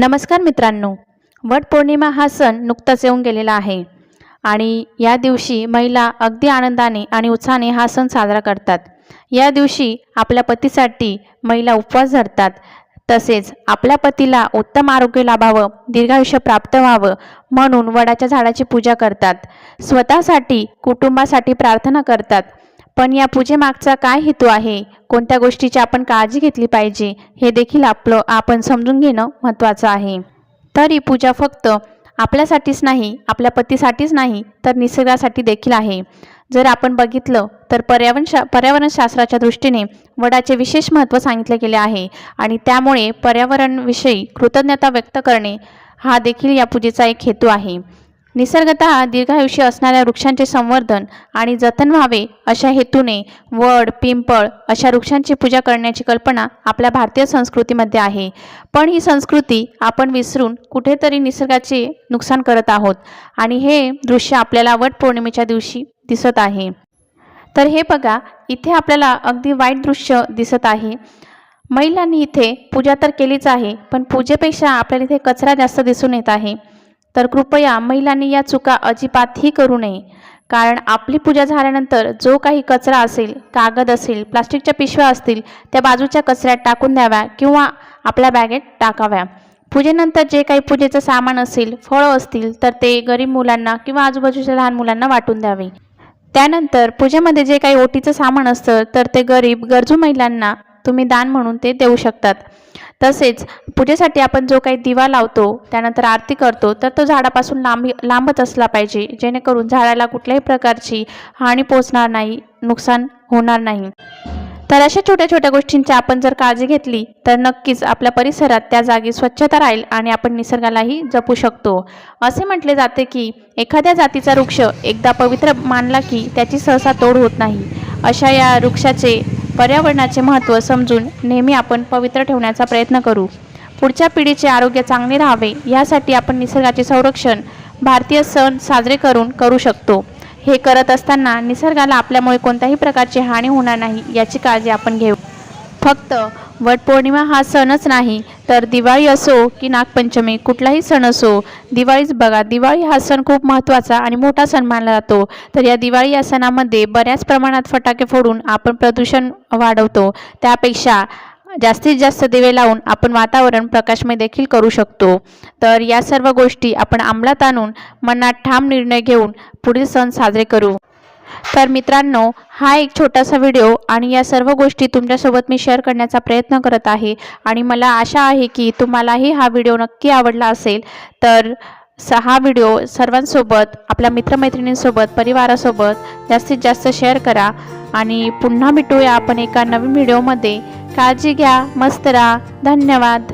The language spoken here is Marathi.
नमस्कार मित्रांनो. वट पौर्णिमा हा सण नुकताच येऊन गेलेला आहे. आणि या दिवशी महिला अगदी आनंदाने आणि उत्साहाने हा सण साजरा करतात. या दिवशी आपल्या पतीसाठी महिला उपवास धरतात. तसेच आपल्या पतीला उत्तम आरोग्य लाभावं दीर्घायुष्य प्राप्त व्हावं म्हणून वडाच्या झाडाची पूजा करतात. स्वतःसाठी कुटुंबासाठी प्रार्थना करतात. पण या पूजेमागचा काय हेतू आहे? कोणत्या गोष्टीची आपण काळजी घेतली पाहिजे? हे देखील आपलं आपण समजून घेणं महत्त्वाचं आहे. तर ही पूजा फक्त आपल्यासाठीच नाही आपल्या पतीसाठीच नाही तर निसर्गासाठी देखील आहे. जर आपण बघितलं तर पर्यावरण शा पर्यावरणशास्त्राच्या दृष्टीने वडाचे विशेष महत्त्व सांगितले गेले आहे आणि त्यामुळे पर्यावरणविषयी कृतज्ञता व्यक्त करणे हा देखील या पूजेचा एक हेतू आहे. निसर्गत दीर्घायुष्य असणाऱ्या वृक्षांचे संवर्धन आणि जतन व्हावे अशा हेतूने वड पिंपळ अशा वृक्षांची पूजा करण्याची कल्पना आपल्या भारतीय संस्कृतीमध्ये आहे. पण ही संस्कृती आपण विसरून कुठेतरी निसर्गाचे नुकसान करत आहोत आणि हे दृश्य आपल्याला वट पौर्णिमेच्या दिवशी दिसत आहे. तर हे बघा इथे आपल्याला अगदी वाईट दृश्य दिसत आहे. महिलांनी इथे पूजा तर केलीच आहे पण पूजेपेक्षा आपल्याला इथे कचरा जास्त दिसून येत आहे. तर कृपया महिलांनी या चुका अजिबातही करू नये. कारण आपली पूजा झाल्यानंतर जो काही कचरा असेल कागद असेल प्लास्टिकच्या पिशव्या असतील त्या बाजूच्या कचऱ्यात टाकून द्याव्या किंवा आपल्या बॅगेत टाकाव्या. पूजेनंतर जे काही पूजेचं सामान असेल फळं असतील तर ते गरीब मुलांना किंवा आजूबाजूच्या लहान मुलांना वाटून द्यावे. त्यानंतर पूजेमध्ये जे काही ओटीचं सामान असतं तर ते गरीब गरजू महिलांना तुम्ही दान म्हणून ते देऊ शकतात. तसेच पूजेसाठी आपण जो काही दिवा लावतो त्यानंतर आरती करतो तर तो झाडापासून लांब लांबच असला पाहिजे. जेणेकरून झाडाला कुठल्याही प्रकारची हानी पोचणार नाही नुकसान होणार नाही. तर अशा छोट्या छोट्या गोष्टींची आपण जर काळजी घेतली तर नक्कीच आपल्या परिसरात त्या जागी स्वच्छता राहील आणि आपण निसर्गालाही जपू शकतो. असे म्हटले जाते की एखाद्या जातीचा वृक्ष एकदा पवित्र मानला की त्याची सहसा तोड होत नाही. अशा या वृक्षाचे पर्यावरणाचे महत्त्व समजून नेहमी आपण पवित्र ठेवण्याचा प्रयत्न करू. पुढच्या पिढीचे आरोग्य चांगले राहावे यासाठी आपण निसर्गाचे संरक्षण भारतीय सण साजरे करून करू शकतो. हे करत असताना निसर्गाला आपल्यामुळे कोणत्याही प्रकारची हानी होणार नाही याची काळजी आपण घेऊ. फक्त वटपौर्णिमा हा सणच नाही तर दिवाळी असो की नागपंचमी कुठलाही सण असो दिवाळीच बघा दिवाळी हा सण खूप महत्त्वाचा आणि मोठा सण मानला जातो. तर या दिवाळी या सणामध्ये बऱ्याच प्रमाणात फटाके फोडून आपण प्रदूषण वाढवतो. त्यापेक्षा जास्तीत जास्त दिवे लावून आपण वातावरण प्रकाशमय देखील करू शकतो. तर या सर्व गोष्टी आपण अंमलात आणून मनात ठाम निर्णय घेऊन पुढील सण साजरे करू. तर मित्रांनो हा एक छोटासा व्हिडिओ आणि या सर्व गोष्टी तुमच्यासोबत मी शेअर करण्याचा प्रयत्न करत आहे. आणि मला आशा आहे की तुम्हालाही हा व्हिडिओ नक्की आवडला असेल. तर हा व्हिडिओ सर्वांसोबत आपल्या मित्रमैत्रिणींसोबत परिवारासोबत जास्तीत जास्त शेअर करा. आणि पुन्हा भेटूया आपण एका नवीन व्हिडिओमध्ये काळजी घ्या मस्त राहा. धन्यवाद.